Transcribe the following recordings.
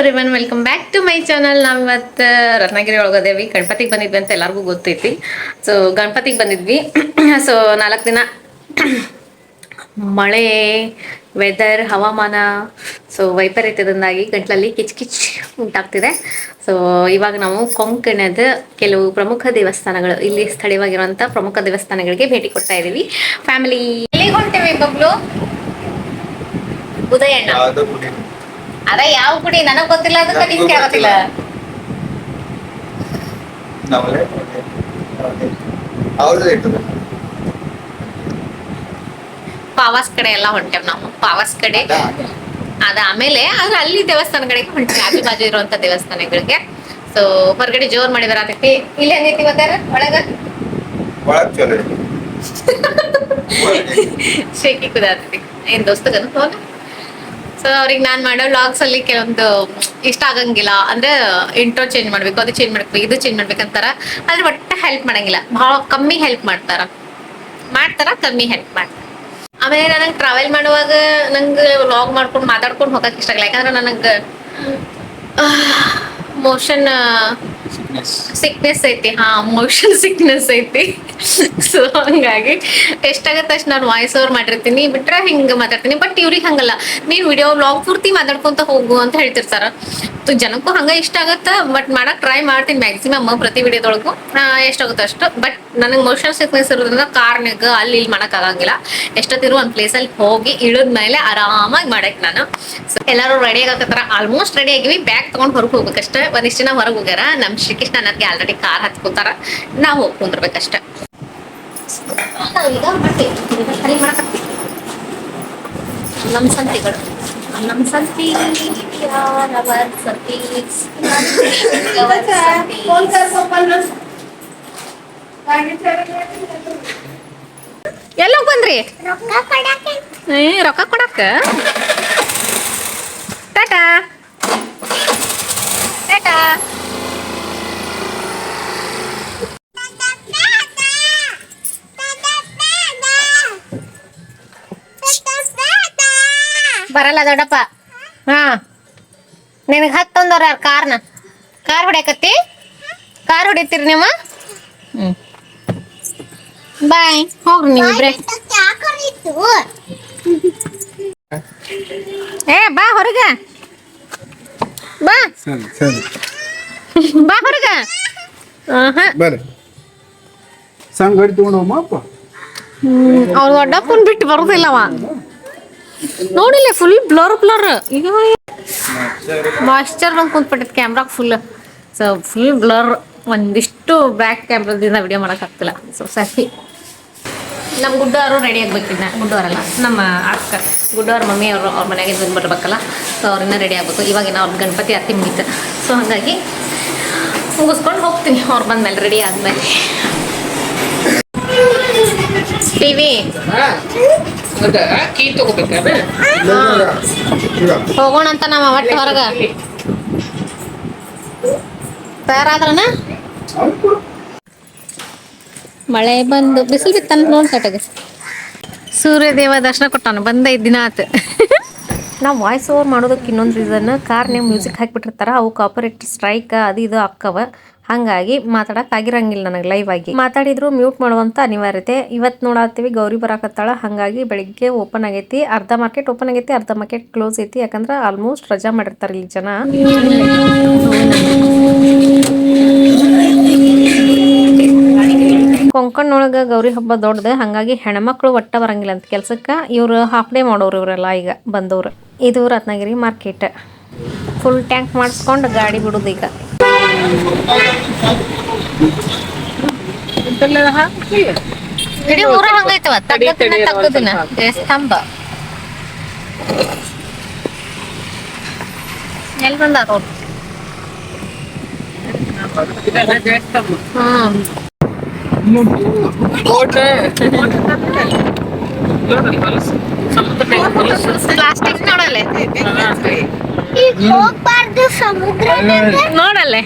One welcome back to my channel ನಾವು ಇವತ್ತು ರತ್ನಗಿರಿ ಒಳಗದೇವಿ ಗಣಪತಿಗೆ ಬಂದಿದ್ವಿ ಅಂತ ಎಲ್ಲರಿಗೂ ಗೊತ್ತೈತಿ. ಸೊ ಗಣಪತಿಗೆ ಬಂದಿದ್ವಿ. ಸೊ ನಾಲ್ಕು ದಿನ ಮಳೆ ವೆದರ್ ಹವಾಮಾನ ಸೊ ವೈಪರೀತ್ಯದಿಂದಾಗಿ ಗಂಟ್ಲಲ್ಲಿ ಕಿಚ್ ಕಿಚ್ ಉಂಟಾಗ್ತಿದೆ. ಸೊ ಇವಾಗ ನಾವು ಕೊಂಕಣದ ಕೆಲವು ಪ್ರಮುಖ ದೇವಸ್ಥಾನಗಳು, ಇಲ್ಲಿ ಸ್ಥಳೀಯವಾಗಿರುವಂಥ ಪ್ರಮುಖ ದೇವಸ್ಥಾನಗಳಿಗೆ ಭೇಟಿ ಕೊಡ್ತಾ ಇದ್ದೀವಿ ಫ್ಯಾಮಿಲಿ ಎಲ್ಲಿಗೆ ಹೊಂಟೇವಿ ಬಬ್ಲು? ಉದಯಣ್ಣ. ಅದ ಯಾವ ಗುಡಿ ನನಗ್ ಗೊತ್ತಿಲ್ಲ ಅದಕ್ಕೆ ನಿಂಗೆ ಕೇಳತ್ತಿಲ್ಲ ಪಾವಾಸ್ ಕಡೆ ಎಲ್ಲ ಹೊಂಟೇವ್ ನಾವು. ಪಾವಾಸ್ ಕಡೆ ಅದ ಆಮೇಲೆ ಆದ್ರೆ ಅಲ್ಲಿ ದೇವಸ್ಥಾನಗಳಿಗೆ ಹೊಂಟೇವಿ ಆಜು ಬಾಜು ಇರುವಂತ ದೇವಸ್ಥಾನಗಳಿಗೆ. ಸೊ ಹೊರಗಡೆ ಜೋರ್ ಮಾಡಿ ಅದಕ್ಕೆ ಇಲ್ಲಿ ಹೆಂಗೈತಿ ಇವತ್ತಾರ ಒಳಗ. ಶೇಕಿ ಕುದಾತೈತಿ ಏನ್ ದೋಸ್ತಗನ್ ಫೋನ್ ಸೊ ಅವ್ರಿಗೆ ನಾನು ಮಾಡೋ ವ್ಲಾಗ್ಸ್ ಅಲ್ಲಿ ಕೆಲವೊಂದು ಇಷ್ಟ ಆಗಂಗಿಲ್ಲ. ಅಂದ್ರೆ ಇಂಟ್ರೋ ಚೇಂಜ್ ಮಾಡ್ಬೇಕು, ಅದು ಚೇಂಜ್ ಮಾಡ್ಬೇಕು, ಇದು ಚೇಂಜ್ ಮಾಡ್ಬೇಕಂತಾರ ಆದ್ರೆ ಒಟ್ಟ ಹೆಲ್ಪ್ ಮಾಡಂಗಿಲ್ಲ. ಬಹಳ ಕಮ್ಮಿ ಹೆಲ್ಪ್ ಮಾಡ್ತಾರ. ಮಾಡ್ತಾರ, ಕಮ್ಮಿ ಹೆಲ್ಪ್ ಮಾಡ್ತಾರ. ಆಮೇಲೆ ನನಗೆ ಟ್ರಾವೆಲ್ ಮಾಡುವಾಗ ನಂಗೆ ವ್ಲಾಗ್ ಮಾಡ್ಕೊಂಡು ಮಾತಾಡ್ಕೊಂಡು ಹೋಗಕ್ ಇಷ್ಟ ಆಗಲ್ಲ ಯಾಕಂದ್ರೆ ನನಗೆ ಮೋಷನ್. ಸಿಕ್ನೆಸ್ ಐತಿ ಹಾ ಮೋಷನ್ ಸಿಕ್ನೆಸ್ ಐತಿ. ಸೊ ಹಂಗಾಗಿ ಎಷ್ಟಾಗತ್ತೆ ಅಷ್ಟು ನಾನು ವಾಯ್ಸ್ ಓವರ್ ಮಾಡಿರ್ತೀನಿ. ಬಿಟ್ರೆ ಹಿಂಗೆ ಮಾತಾಡ್ತೀನಿ. ಬಟ್ ಇವ್ರಿಗೆ ಹಂಗಲ್ಲ. ನೀನ್ ವಿಡಿಯೋ ವ್ಲಾಗ್ ಪೂರ್ತಿ ಮಾತಾಡ್ಕೊಂತ ಹೋಗು ಅಂತ ಹೇಳ್ತಿರ್ತಾರ. ಜನಕ್ಕೂ ಹಂಗ ಇಷ್ಟ ಆಗತ್ತ. ಬಟ್ ಮಾಡಕ್ ಟ್ರೈ ಮಾಡ್ತೀನಿ ಮ್ಯಾಕ್ಸಿಮಮ್ ಪ್ರತಿ ವಿಡಿಯೋದೊಳಗು ಎಷ್ಟಾಗುತ್ತೆ ಅಷ್ಟು. ಬಟ್ ನನಗೆ ಮೋಷನ್ ಸಿಕ್ನೆಸ್ ಇರೋದ್ರಿಂದ ಕಾರ್ನಾಗ ಅಲ್ಲಿ ಇಲ್ಲಿ ಮಾಡಕ್ ಆಗಂಗಿಲ್ಲ. ಎಷ್ಟೊತ್ತಿರು ಒಂದು ಪ್ಲೇಸಲ್ಲಿ ಹೋಗಿ ಹೋಗಿ ಇಳಿದ್ಮೇಲೆ ಆರಾಮಾಗಿ ಮಾಡಕ್ ನಾನು. ಸೊ ಎಲ್ಲರೂ ರೆಡಿ ಆಗಕತ್ತಾರ? ಆಲ್ಮೋಸ್ಟ್ ರೆಡಿ ಆಗಿವಿ. ಬ್ಯಾಗ್ ತಗೊಂಡ್ ಹೊರಗೆ ಹೋಗ್ಬೇಕಷ್ಟೇ. ಒಂದಿಷ್ಟು ಜನ ಹೊರಗೆ ಹೋಗ್ಯಾರ ನಮ್ ಶ್ರೀಕೃಷ್ಣ ನನಗೆ ಆಲ್ರೆಡಿ ಕಾರ್ ಹತ್ಕೋತಾರ ನಾವು ಹೋಗಿ ಕುಂದ್ರಬೇಕಷ್ಟೇ. ನಮ್ ಸಂತಿಗಳು. ನಮ್ ಸಂತಿ ಯಾರವರ್ ಸಂತಿ. ಎಲ್ಲೋಗ್ ಬಂದ್ರಿ? ಏ ರೊಕ್ಕ ಕೊಡಕ್ಕ? ಟಾಟಾ ಟಾಟಾ. ಬರಲ್ಲ ದೊಡ್ಡಪ್ಪ. ಹಾ. ನಿನಗೆ ಹತ್ತೊಂದವ್ರ ಕಾರ್ನ. ಕಾರ್ ಹೊಡ್ಯಾಕತ್ತಿ? ಕಾರ್ ಹೊಡಿತೀರಿ ನೀವು? ಬಾಯ್ ಹೋಗ್ರಿ ನೀವು ಏ ಬಾ ಹೊರಗ. ಬಾ. ಬಾ ಹೊರಗ. ಆಹಾ. ಬರ್ರಿ. ಸಂಗ್ ಗಾಡಿ ತಗೊಂಡು ಹೋಗಪ್ಪ ಅವ್ರು ದೊಡ್ಡಪ್ಪನ್ ಬಿಟ್ಟು ಬರುದಿಲ್ಲವ. ನೋಡಿಲ್ಲ ಫುಲ್ ಬ್ಲರ್ ಬ್ಲರ್ ಈಗ ಮಾಯ್ಶ್ಚರ್ ಬಂದು ಕುಂತ್ಬಿಟ್ಟೈತೆ ಕ್ಯಾಮ್ರಾಗ ಫುಲ್ ಸೊ ಫುಲ್ ಬ್ಲರ್ ಒಂದಿಷ್ಟು ಬ್ಯಾಕ್ ಕ್ಯಾಮ್ರಾದಿಂದ ವಿಡಿಯೋ ಮಾಡೋಕ್ಕಾಗ್ತಿಲ್ಲ ಸೊ ಸರಿ. ನಮ್ಮ ಗುಡ್ಡವರು ರೆಡಿ ಆಗ್ಬೇಕಿನ್ನ ಗುಡ್ಡವರಲ್ಲ ನಮ್ಮ ಅಕ್ಕ. ಗುಡ್ಡವ್ರ ಮಮ್ಮಿ ಅವರು ಅವ್ರ ಮನೆಗೆ ಬಂದು ಬರ್ಬೇಕಲ್ಲ ಸೊ ಅವ್ರನ್ನ ರೆಡಿ ಆಗ್ಬೇಕು. ಇವಾಗಿನ ಅವ್ರ ಗಣಪತಿ ಅತ್ತಿ ಮುಗೀತು. ಸೊ ಹಾಗಾಗಿ ಮುಗಿಸ್ಕೊಂಡು ಹೋಗ್ತೀನಿ. ಅವ್ರು ಬಂದಮೇಲೆ ರೆಡಿ ಆದ್ಮೇಲೆ. ಟಿವಿ ಕೀ ಹೋಗೋಣ ಅಂತ ನಮ್ಮ ಒಟ್ಟು ಹೊರಗ. ತಯಾರಾದ್ರನ? ಮಳೆ ಬಂದು ಬಿಸಿಲು ಬಿತ್ತಂತ ನೋಡ್ ಸೂರ್ಯ ಸೂರ್ಯದೇವ ದರ್ಶನ ಕೊಟ್ಟಾನ ಬಂದ ಐದ್ ದಿನ ಆತ. ನಾವು ವಾಯ್ಸ್ ಓವರ್ ಮಾಡೋದಕ್ಕೆ ಇನ್ನೊಂದು ರೀಸನ್ ಕಾರ್ನ್ಯಾಗ ಮ್ಯೂಸಿಕ್ ಹಾಕಿಬಿಟ್ಟಿರ್ತಾರೆ ಅವು ಕಾಪರೇಟ್ ಸ್ಟ್ರೈಕ್ ಅದು ಇದು ಅಕ್ಕವ. ಹಾಗಾಗಿ ಮಾತಾಡಕ್ ಆಗಿರಂಗಿಲ್ಲ ನನಗೆ ಲೈವ್ ಆಗಿ. ಮಾತಾಡಿದ್ರು ಮ್ಯೂಟ್ ಮಾಡುವಂತ ಅನಿವಾರ್ಯತೆ. ಇವತ್ತು ನೋಡತ್ತೀವಿ ಗೌರಿ ಬರಾಕತ್ತಾಳ. ಹಂಗಾಗಿ ಬೆಳಿಗ್ಗೆ ಓಪನ್ ಆಗೈತಿ. ಅರ್ಧ ಮಾರ್ಕೆಟ್ ಓಪನ್ ಆಗೈತಿ, ಅರ್ಧ ಮಾರ್ಕೆಟ್ ಕ್ಲೋಸ್ ಐತಿ. ಯಾಕಂದ್ರ ಆಲ್ಮೋಸ್ಟ್ ರಜಾ ಮಾಡಿರ್ತಾರೆ ಇಲ್ಲಿ ಜನ. ಕೊಂಕಣ್ಣೊಳಗ ಗೌರಿ ಹಬ್ಬ ದೊಡ್ಡದ, ಹಾಗಾಗಿ ಹೆಣ್ಮಕ್ಳು ಒಟ್ಟ ಬರಂಗಿಲ್ಲ ಅಂತ ಕೆಲ್ಸಕ್ಕೆ. ಇವ್ರು ಹಾಫ್ ಡೇ ಮಾಡೋರು ಇವರೆಲ್ಲ ಈಗ ಬಂದವ್ರು. ಇದು ರತ್ನಗಿರಿ ಮಾರ್ಕೆಟ್ ಫುಲ್ ಟ್ಯಾಂಕ್ ಮಾಡಿಸ್ಕೊಂಡು ಗಾಡಿ ಬಿಡೋದು ಈಗ. ಇಡೀ ಊರ ಹಂಗೈತವ ತಗ್ಗದಿನ ತಗ್ಗದಿನ ಸ್ತಂಭ ಎಲ್ಲಿ ಬಂದಾರ ಅವ್ರು ಹ್ಮ್ ಪ್ಲಾಸ್ಟಿಕ್ ನೋಡಲೆ ಹೋಗ್ಬಾರ್ದು ಸಮುದ್ರ ನೋಡಲೆ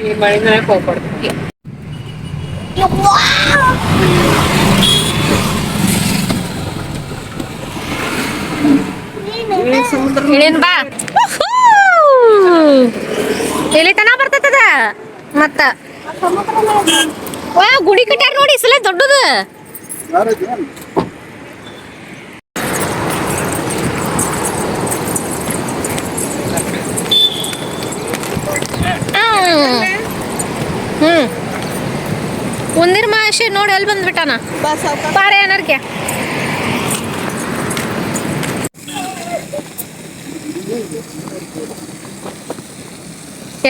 ಇಳೀನ್ ಬಾ. ಮತ್ತ. ವಾ ಗುಡಿ ಕಟ್ಯಾರ ನೋಡಿ ಈ ಸಲ ದೊಡ್ಡದು ಯಾರದು? ಹ್ಮ್ ಹ್ಮ್ ಒಂದಿರ ಮಾಷೆ ನೋಡಿ ಅಲ್ಲಿ ಬಂದ್ಬಿಟ್ಟಾನ ಪಾರೆ ಏನರ್ಕೆ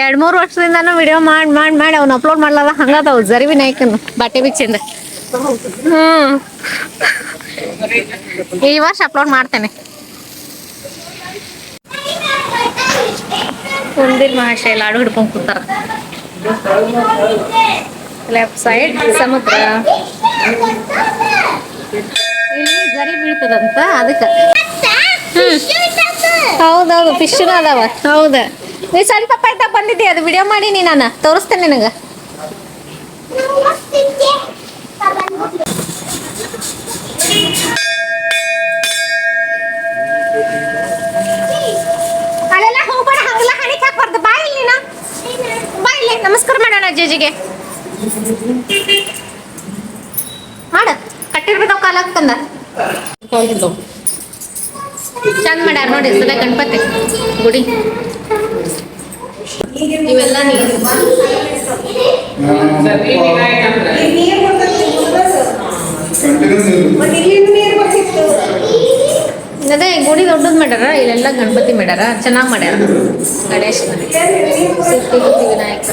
ಎರಡ್ ಮೂರು ವರ್ಷದಿಂದನೂ ವಿಡಿಯೋ ಮಾಡಿ ಮಾಡಿ ಮಾಡಿ ಅವ್ನ ಅಪ್ಲೋಡ್ ಮಾಡ್ಲಾರ ಹಂಗದಾವ್ ಜರಿವಿ ವಿನಾಯಕನ್. ಬಟ್ಟೆ ಬಿಚ್ಚಿಂದ. ಹ್ಮ್. ಈ ವರ್ಷ ಅಪ್ಲೋಡ್ ಮಾಡ್ತೇನೆ. ಕುಂದಿರ್ ಮಹಾಶಯ ಲಾಡು ಹಿಡ್ಕೊಂಡ್ ಕೂತಾರ. ಲೆಫ್ಟ್ ಸೈಡ್ ಸಮುದ್ರ. ಇಲ್ಲಿ ಜರಿ ಬೀಳ್ತದಂತ ಅದಕ್ಕೆ. ಹೌದೌದು ಫಿಶ್ನ ಅದಾವ. ಹೌದ. ನೀ ಸಣ್ಣ ಪಪ್ಪ ಇದ್ದಾಗ ಬಂದಿದ್ದಿ ಅದು ವಿಡಿಯೋ ಮಾಡಿ ನೀ ನಾನು ತೋರಿಸ್ತೇನೆ ನಿನಗೆ. ಅಲ್ಲೆಲ್ಲ ಹೋಗ್ಬೇಡ ಹಂಗೆಲ್ಲ ಹಣಿಕ್ ಹಾಕ್ಬಾರ್ದು. ಬಾಯಿ ಇಲ್ಲಿ ನಾ. ಬಾ ಇಲ್ಲಿ. ನಮಸ್ಕಾರ ಮಾಡೋಣ ಅಜ್ಜಿಗೆ ಮಾಡ. ಕಟ್ಟಿರ್ಬಿಟ್ಟು ಕಾಲ ಹಾಕ್ತಂದ. ಚಂದ ಮಾಡ್ಯಾರ ನೋಡಿ ಸದ ಗಣಪತಿ ಗುಡಿ. ಇವೆಲ್ಲ ನೀರು. ಅದೇ ಗುಡಿ ದೊಡ್ಡದ್ ಮಾಡ್ಯಾರ, ಇಲ್ಲೆಲ್ಲ ಗಣಪತಿ ಮಾಡ್ಯಾರ, ಚೆನ್ನಾಗ್ ಮಾಡ್ಯಾರ. ಗಣೇಶ್ ಸಿದ್ಧಿ ವಿನಾಯಕ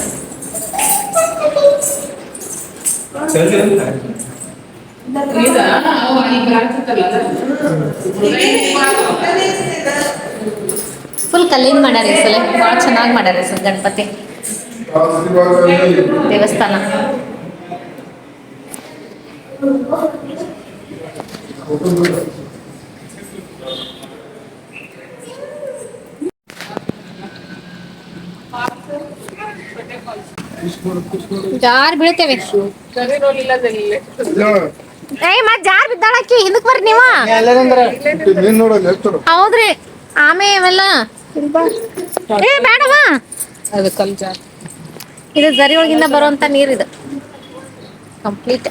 ಫುಲ್ ಕಲ್ಲಿಂದ ಮಾಡ್ಯಾರ ಈ ಸಲ. ಭಾಳ ಚೆನ್ನಾಗಿ ಮಾಡ್ಯಾರ ಸರ್ ಗಣಪತಿ. ದೇವಸ್ಥಾನ. ಜಾರ್ ಬೀಳ್ತೇವೆ. ಏಯ್ ಮತ್ ಜಾರ್ ಬಿದ್ದಾಳಕ್ಕಿ ಹಿಂದಕ್ ಬರ್ರಿ ನೀವ. ಹೌದ್ರಿ. ಆಮೆ ಇವೆಲ್ಲ ಏ ಬೇಡವಾ? ಅದು ಕಲ್ ಜಾರ್ ಇದು ಜರಿ ಒಳಗಿಂದ ಬರುವಂತ ಇದು. ಕಂಪ್ಲೀಟ್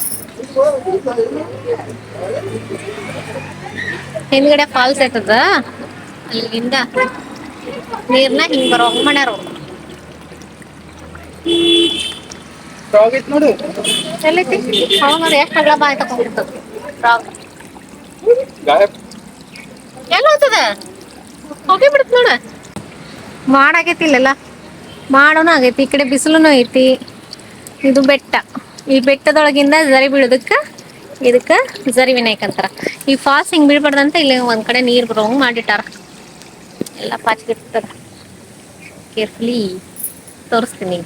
ಹಿಂದ್ಗಡೆ ಫಾಲ್ಸ್ ಐತದ? ಅಲ್ಲಿಂದ ನೀರ್ನ ಹಿಂಗ್ ಬರೋ ಮಾಡ್ಯಾರ ಅವ್ರು. ನೋಡಿ. ಎಲ್ಲೈತಿ? ಅವ ನೋಡಿ ಎಷ್ಟು ಅಗಲ ಬಾಯ್ ತಗೊಂಡಿರ್ತದ ಗಾಯಬ್. ಎಲ್ಲ ಹೋಗ್ತದ? ಹೋಗಿ ಬಿಡುತ್ತ ನೋಡ. ಮಾಡಾಗೈತಿ ಇಲ್ಲೆಲ್ಲ. ಮಾಡೋನು ಆಗೈತಿ ಈ ಕಡೆ ಬಿಸಿಲೂ ಐತಿ. ಇದು ಬೆಟ್ಟ. ಈ ಬೆಟ್ಟದೊಳಗಿಂದ ಜರಿ ಬೀಳೋದಕ್ಕೆ ಇದಕ್ಕ ಜರಿ ವಿನಾಯಕ್ ಅಂತಾರ. ಈ ಫಾಲ್ಸ್ ಹಿಂಗ್ ಬೀಳ್ಬಾರ್ದಂತ ಇಲ್ಲಿ ಒಂದ್ ಕಡೆ ನೀರ್ ಬರೋಂಗೆ ಮಾಡಿಟ್ಟಾರ. ಎಲ್ಲ ಪಾಚ್ಗಿರ್ತದ ಕೇರ್ಫುಲಿ ತೋರಿಸ್ತೀನಿ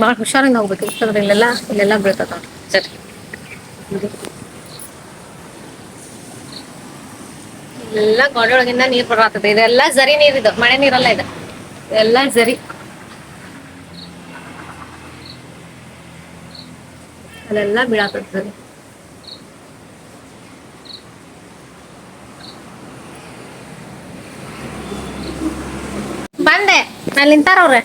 ಭಾಳ ಹುಷಾರಿಂದ ಹೋಗ್ಬೇಕು. ಇರ್ತದ್ರ ಇಲ್ಲೆಲ್ಲ ಇಲ್ಲೆಲ್ಲ ಬೀಳ್ತದ ಸರಿ. ಎಲ್ಲ ಗೋಡೆ ಒಳಗಿಂದ ನೀರ್ ಬರತ್ತದ ಇದೆಲ್ಲ ಜರಿ ನೀರ್ ಇದು, ಮಳೆ ನೀರಲ್ಲ ಇದೆ. ಎಲ್ಲ ಜರಿ. ಅಲ್ಲೆಲ್ಲ ಬೀಳಾತದ ಬಂದೆ ಅಲ್ಲಿ ನಿಂತಾರ ಅವ್ರೆ.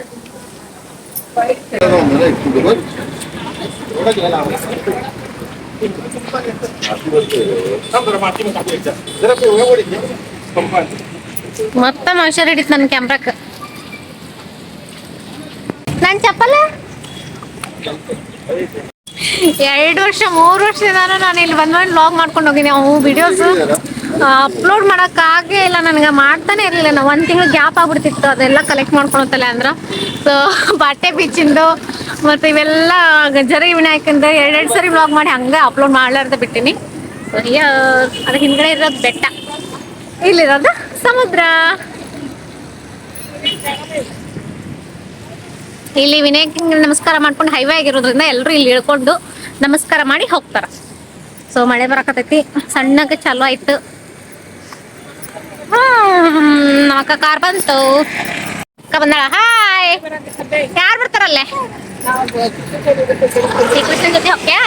ಮತ್ತ ಮನುಷ್ಯರ್ ಹಿಡಿತ್ ನನ್ನ ಕ್ಯಾಮ್ರಾಕ್ ನನ್ ಚಪ್ಪಲ? ಎರಡು ವರ್ಷ, ಮೂರು ವರ್ಷದಿಂದ ನಾನು ಇಲ್ಲಿ ಬಂದ್ ಬಂದು ಲಾಗ್ ಮಾಡ್ಕೊಂಡು ಹೋಗಿನಿ. ಅವು ವಿಡಿಯೋಸ್ ಅಪ್ಲೋಡ್ ಮಾಡಕ್ ಆಗೇ ಇಲ್ಲ, ನನಗೆ ಮಾಡ್ತಾನೆ ಇರಲಿಲ್ಲ. ನಾ ಒಂದ್ ತಿಂಗಳು ಗ್ಯಾಪ್ ಆಗ್ಬಿಡ್ತಿತ್ತು, ಅದೆಲ್ಲ ಕಲೆಕ್ಟ್ ಮಾಡ್ಕೊಳತ್ತಲ್ಲ ಅಂದ್ರ. ಸೊ ಬಟ್ಟೆ ಬಿಚ್ಚಿಂದು ಮತ್ತೆ ಇವೆಲ್ಲ ಜರಿ ವಿನಾಯಕಂದ ಎರಡೆರಡು ಸರಿ ಬ್ಲಾಗ್ ಮಾಡಿ ಹಂಗ ಅಪ್ಲೋಡ್ ಮಾಡ್ಲಾರ್ದ ಬಿಟ್ಟಿನಿ. ಸೊ ಅದ್ರ ಹಿಂದ್ಗಡೆ ಇರೋದ್ ಬೆಟ್ಟ. ಇಲ್ಲಿರೋದು ಸಮುದ್ರ. ಇಲ್ಲಿ ವಿನಾಯಕ ನಮಸ್ಕಾರ ಮಾಡ್ಕೊಂಡು ಹೈವೇ ಆಗಿರೋದ್ರಿಂದ ಎಲ್ಲರೂ ಇಲ್ಲಿ ಇಳ್ಕೊಂಡು ನಮಸ್ಕಾರ ಮಾಡಿ ಹೋಗ್ತಾರ. ಸೊ ಮಳೆ ಬರಕತೈತಿ. ಸಣ್ಣಗೆ ಚಾಲು ಆಯ್ತು. ಹ್ಮ್ ನಮಕ್ಕ ಕಾರ್ ಬಂತು. ಅಕ್ಕ ಬಂದಾಳ ಹಾಯ್. ಯಾರು ಬರ್ತಾರಲ್ಲೇ? ಶ್ರೀಕೃಷ್ಣನ್ ಜೊತೆ ಹೋಗ್ಯಾ?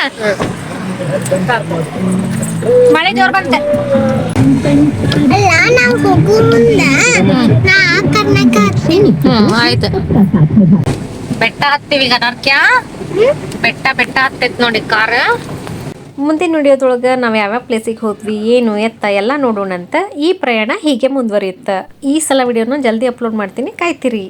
ಮಳೆ ಜೋರ್ ಬಂತೆ. ಅಲ್ಲ ನಾವು ಹೋಗೋ ಮುಂದೆ ನಾ ಕರ್ನಾಟಕ ಹತ್ತೀನಿ ಹ್ಮ್ ಆಯ್ತು. ಬೆಟ್ಟ ಹತ್ತೀವಿ ಈಗ ನರ್ಕ್ಯಾ ಬೆಟ್ಟ ಬೆಟ್ಟ ಹತ್ತೈತ್ ನೋಡಿ ಕಾರ. ಮುಂದಿನ ವಿಡಿಯೋದೊಳಗೆ ನಾವು ಯಾವ್ಯಾವ ಪ್ಲೇಸಿಗೆ ಹೋದ್ವಿ, ಏನು, ಎತ್ತ ಎಲ್ಲ ನೋಡೋಣಂತ ಈ ಪ್ರಯಾಣ ಹೀಗೆ ಮುಂದುವರಿಯುತ್ತೆ. ಈ ಸಲ ವಿಡಿಯೋನ ಜಲ್ದಿ ಅಪ್ಲೋಡ್ ಮಾಡ್ತೀನಿ. ಕಾಯ್ತಿರಿ.